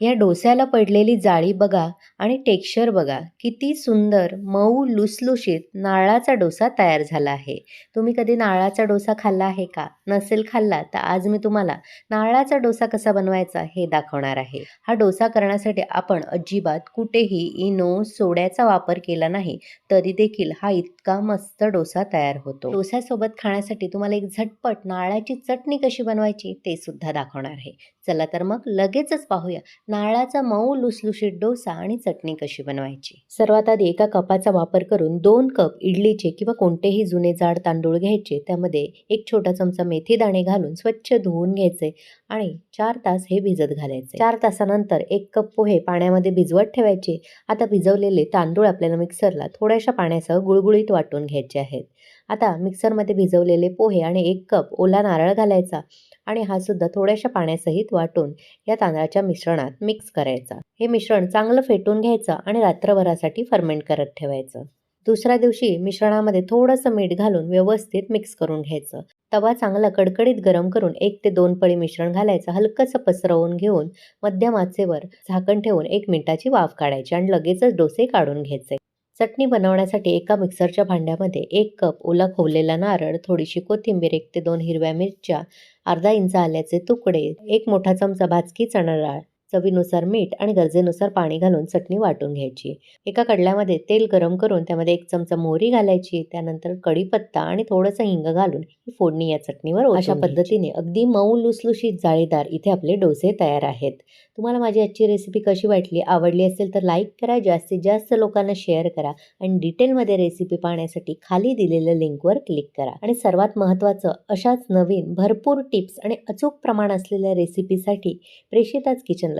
या डोस्याला पडलेली जाळी बघा आणि टेक्स्चर बघा. किती सुंदर मऊ लुसलुशीत नारळाचा डोसा तयार झाला आहे. तुम्ही कधी नारळाचा डोसा खाल्ला आहे का? नसेल खाल्ला तर आज मी तुम्हाला नारळाचा डोसा कसा बनवायचा हे दाखवणार आहे. हा डोसा करण्यासाठी आपण अजिबात कुठेही इनो सोड्याचा वापर केला नाही तरी देखील हा इतका मस्त डोसा तयार होतो. डोस्यासोबत खाण्यासाठी तुम्हाला एक झटपट नारळाची चटणी कशी बनवायची ते सुद्धा दाखवणार आहे. चला तर मग लगेचच पाहूया नारळाचा मऊ लुसलुशीत डोसा आणि चटणी कशी बनवायची? सर्वात आधी एका कपाचा वापर करून दोन कप इडलीचे किंवा कोणतेही जुने जाड तांदूळ घ्यायचे. त्यामध्ये एक छोटा चमचा मेथी दाणे घालून स्वच्छ धुवून घ्यायचे आणि चार तास हे भिजत घालायचे. चार तासानंतर एक कप पोहे पाण्यामध्ये भिजवत ठेवायचे. आता भिजवलेले तांदूळ आपल्याला मिक्सरला थोड्याशा पाण्यासह गुळगुळीत वाटून घ्यायचे आहेत. आता मिक्सरमध्ये भिजवलेले पोहे आणि एक कप ओला नारळ घालायचा. आणि हा सुद्धा थोड्याशा पाण्यासहित वाटून या तांदळाच्या मिश्रणात मिक्स करायचा. हे मिश्रण चांगलं फेटून घ्यायचं आणि रात्रभरासाठी फर्मेंट करत ठेवायचं. दुसऱ्या दिवशी मिश्रणामध्ये थोडंसं मीठ घालून व्यवस्थित मिक्स करून घ्यायचं. तवा चांगला कडकडीत गरम करून एक ते दोन पळी मिश्रण घालायचं. हलकंसं पसरवून घेऊन मध्यम आचेवर झाकण ठेवून एक मिनिटाची वाफ काढायची आणि लगेचच डोसे काढून घ्यायचे. चटणी बनवण्यासाठी एका मिक्सरच्या भांड्यामध्ये एक कप ओला खोवलेला नारळ थोडीशी कोथिंबीर एक ते दोन हिरव्या मिरच्या अर्धा इंच आल्याचे तुकडे एक मोठा चमचा भाजकी चणा डाळ चवीनुसार मीठ आणि गरजेनुसार पाणी घालून चटणी वाटून घ्यायची. एका कडल्यामध्ये तेल गरम करून त्यामध्ये एक चमचा मोहरी घालायची त्यानंतर कढीपत्ता आणि थोडंसं हिंग घालून ही फोडणी या चटणीवर अशा पद्धतीने अगदी मऊ लुसलुशीत जाळीदार इथे आपले डोसे तयार आहेत. तुम्हाला माझी आजची रेसिपी कशी वाटली आवडली असेल तर लाईक करा जास्तीत जास्त लोकांना शेअर करा आणि डिटेलमध्ये रेसिपी पाहण्यासाठी खाली दिलेल्या लिंकवर क्लिक करा. आणि सर्वात महत्त्वाचं अशाच नवीन भरपूर टिप्स आणि अचूक प्रमाण असलेल्या रेसिपीसाठी प्रेषिताच किचनला